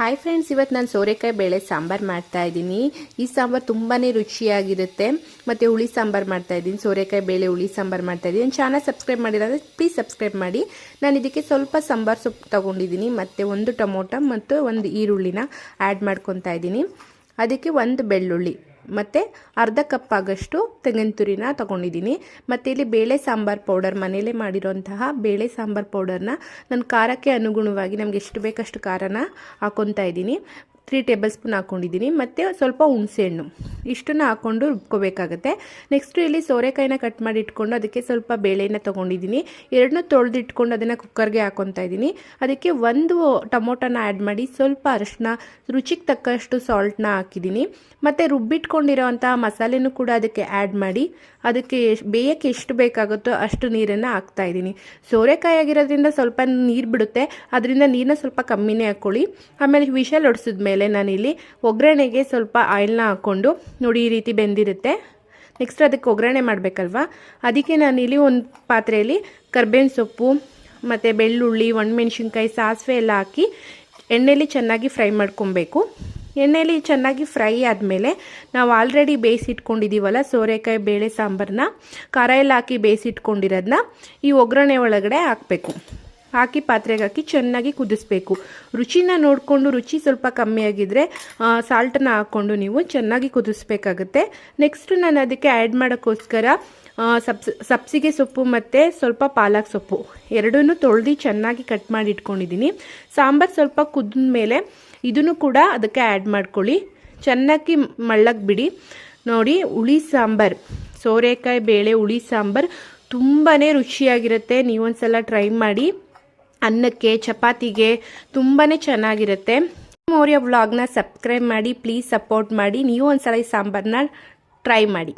Hi friends ಇವತ್ತು ನಾನು ಸೋರೆಕಾಯಿ ಬೇಳೆ ಸಾಂಬಾರು ಮಾಡ್ತಾ ಇದ್ದೀನಿ. ಈ ಸಾಂಬಾರು ತುಂಬಾ ರುಚಿಯಾಗಿರುತ್ತೆ. ಮತ್ತು ಹುಳಿ ಸಾಂಬಾರು ಮಾಡ್ತಾ ಇದ್ದೀನಿ. ಸೋರೆಕಾಯಿ ಬೇಳೆ ಹುಳಿ ಸಾಂಬಾರು ಮಾಡ್ತಾ ಇದ್ದೀನಿ. ನನ್ನ ಚಾನಲ್ ಸಬ್ಸ್ಕ್ರೈಬ್ ಮಾಡಿರೋದ್ರೆ ಪ್ಲೀಸ್ ಸಬ್ಸ್ಕ್ರೈಬ್ ಮಾಡಿ. ನಾನು ಇದಕ್ಕೆ ಸ್ವಲ್ಪ ಸಾಂಬಾರು ಸೊಪ್ಪು ತೊಗೊಂಡಿದ್ದೀನಿ. ಮತ್ತು ಒಂದು ಟೊಮೊಟೊ ಮತ್ತು ಒಂದು ಈರುಳ್ಳಿನ ಆ್ಯಡ್ ಮಾಡ್ಕೊತಾ ಇದ್ದೀನಿ. ಅದಕ್ಕೆ ಒಂದು ಬೆಳ್ಳುಳ್ಳಿ. ಮತ್ತು ಅರ್ಧ ಕಪ್ ಆಗಷ್ಟು ತೆಂಗಿನ ತುರಿನ ತೊಗೊಂಡಿದ್ದೀನಿ. ಮತ್ತು ಇಲ್ಲಿ ಬೇಳೆ ಸಾಂಬಾರು ಪೌಡರ್ ಮನೇಲೇ ಮಾಡಿರೋಂತಹ ಬೇಳೆ ಸಾಂಬಾರು ಪೌಡರ್ನ ನಾನು ಖಾರಕ್ಕೆ ಅನುಗುಣವಾಗಿ ನಮ್ಗೆ ಎಷ್ಟು ಬೇಕಷ್ಟು ಖಾರನ ಹಾಕ್ಕೊತಾ ಇದ್ದೀನಿ. ತ್ರೀ ಟೇಬಲ್ ಸ್ಪೂನ್ ಹಾಕ್ಕೊಂಡಿದ್ದೀನಿ ಮತ್ತು ಸ್ವಲ್ಪ ಹುಣಸೆಹಣ್ಣು. ಇಷ್ಟನ್ನು ಹಾಕ್ಕೊಂಡು ರುಬ್ಕೋಬೇಕಾಗತ್ತೆ. ನೆಕ್ಸ್ಟು ಇಲ್ಲಿ ಸೋರೆಕಾಯಿನ ಕಟ್ ಮಾಡಿ ಇಟ್ಕೊಂಡು ಅದಕ್ಕೆ ಸ್ವಲ್ಪ ಬೇಳೆನ ತೊಗೊಂಡಿದ್ದೀನಿ. ಎರಡನ್ನೂ ತೊಳೆದಿಟ್ಕೊಂಡು ಅದನ್ನು ಕುಕ್ಕರ್ಗೆ ಹಾಕ್ಕೊತಾ ಇದ್ದೀನಿ. ಅದಕ್ಕೆ ಒಂದು ಟೊಮೊಟೊನ ಆ್ಯಡ್ ಮಾಡಿ ಸ್ವಲ್ಪ ಅರಶಿನ, ರುಚಿಗೆ ತಕ್ಕಷ್ಟು ಸಾಲ್ಟ್ನ ಹಾಕಿದ್ದೀನಿ. ಮತ್ತು ರುಬ್ಬಿಟ್ಕೊಂಡಿರೋವಂಥ ಮಸಾಲೆನೂ ಕೂಡ ಅದಕ್ಕೆ ಆ್ಯಡ್ ಮಾಡಿ ಅದಕ್ಕೆ ಬೇಯಕ್ಕೆ ಎಷ್ಟು ಬೇಕಾಗುತ್ತೋ ಅಷ್ಟು ನೀರನ್ನು ಹಾಕ್ತಾ ಇದ್ದೀನಿ. ಸೋರೆಕಾಯಿ ಆಗಿರೋದ್ರಿಂದ ಸ್ವಲ್ಪ ನೀರು ಬಿಡುತ್ತೆ. ಅದರಿಂದ ನೀರನ್ನ ಸ್ವಲ್ಪ ಕಮ್ಮಿನೇ ಹಾಕ್ಕೊಳ್ಳಿ ಆಮೇಲೆ ವಿಷಲ್ ಹೊಡ್ಸಿದ ಮೇಲೆ ನಾನಿಲ್ಲಿ ಒಗ್ಗರಣೆಗೆ ಸ್ವಲ್ಪ ಆಯಿಲ್ನ ಹಾಕ್ಕೊಂಡು ನೋಡಿ ಈ ರೀತಿ ಬೆಂದಿರುತ್ತೆ. ನೆಕ್ಸ್ಟ್ ಅದಕ್ಕೆ ಒಗ್ಗರಣೆ ಮಾಡಬೇಕಲ್ವಾ? ಅದಕ್ಕೆ ನಾನು ಇಲ್ಲಿ ಒಂದು ಪಾತ್ರೆಯಲ್ಲಿ ಕರ್ಬೇವಿನ ಸೊಪ್ಪು, ಮತ್ತು ಬೆಳ್ಳುಳ್ಳಿ, ಒಣಮೆಣ್ಸಿನ್ಕಾಯಿ, ಸಾಸಿವೆ ಎಲ್ಲ ಹಾಕಿ ಎಣ್ಣೆಯಲ್ಲಿ ಚೆನ್ನಾಗಿ ಫ್ರೈ ಮಾಡ್ಕೊಬೇಕು. ಎಣ್ಣೆಯಲ್ಲಿ ಚೆನ್ನಾಗಿ ಫ್ರೈ ಆದಮೇಲೆ ನಾವು ಆಲ್ರೆಡಿ ಬೇಯಿಸಿಟ್ಕೊಂಡಿದ್ದೀವಲ್ಲ ಸೋರೆಕಾಯಿ, ಬೇಳೆ ಸಾಂಬಾರನ್ನ ಖಾರ ಎಲ್ಲ ಹಾಕಿ ಬೇಯಿಸಿಟ್ಕೊಂಡಿರೋದನ್ನ ಈ ಒಗ್ಗರಣೆ ಒಳಗಡೆ ಹಾಕಬೇಕು. ಹಾಕಿ ಪಾತ್ರೆಗೆ ಹಾಕಿ ಚೆನ್ನಾಗಿ ಕುದಿಸ್ಬೇಕು. ರುಚಿನ ನೋಡಿಕೊಂಡು ರುಚಿ ಸ್ವಲ್ಪ ಕಮ್ಮಿ ಆಗಿದ್ರೆ ಸಾಲ್ಟನ್ನ ಹಾಕ್ಕೊಂಡು ನೀವು ಚೆನ್ನಾಗಿ ಕುದಿಸ್ಬೇಕಾಗುತ್ತೆ. ನೆಕ್ಸ್ಟ್ ನಾನು ಅದಕ್ಕೆ ಆ್ಯಡ್ ಮಾಡೋಕ್ಕೋಸ್ಕರ ಸಬ್ಸ್, ಸಬ್ಸಿಗೆ ಸೊಪ್ಪು ಮತ್ತು ಸ್ವಲ್ಪ ಪಾಲಕ್ ಸೊಪ್ಪು. ಎರಡನ್ನೂ ತೊಳೆದು ಚೆನ್ನಾಗಿ ಕಟ್ ಮಾಡಿ ಇಟ್ಕೊಂಡಿದ್ದೀನಿ. ಸಾಂಬಾರು ಸ್ವಲ್ಪ ಕುದ್ದ ಮೇಲೆ ಇದನ್ನು ಕೂಡ ಅದಕ್ಕೆ ಆ್ಯಡ್ ಮಾಡ್ಕೊಳ್ಳಿ. ಚೆನ್ನಾಗಿ ಮಳ್ಳಕ್ಕೆ ಬಿಡಿ ನೋಡಿ, ಹುಳಿ ಸಾಂಬಾರು, ಸೋರೆಕಾಯಿ, ಬೇಳೆ, ಹುಳಿ ಸಾಂಬಾರು ತುಂಬಾ ರುಚಿಯಾಗಿರುತ್ತೆ. ನೀವೊಂದ್ಸಲ ಟ್ರೈ ಮಾಡಿ. ಅನ್ನಕ್ಕೆ, ಚಪಾತಿಗೆ ತುಂಬಾ ಚೆನ್ನಾಗಿರುತ್ತೆ. ಮೌರ್ಯ ವ್ಲಾಗ್ನ ಸಬ್ಸ್ಕ್ರೈಬ್ ಮಾಡಿ, ಪ್ಲೀಸ್ ಸಪೋರ್ಟ್ ಮಾಡಿ. ನೀವು ಒಂದ್ಸಲ ಈ ಸಾಂಬಾರನ್ನ ಟ್ರೈ ಮಾಡಿ.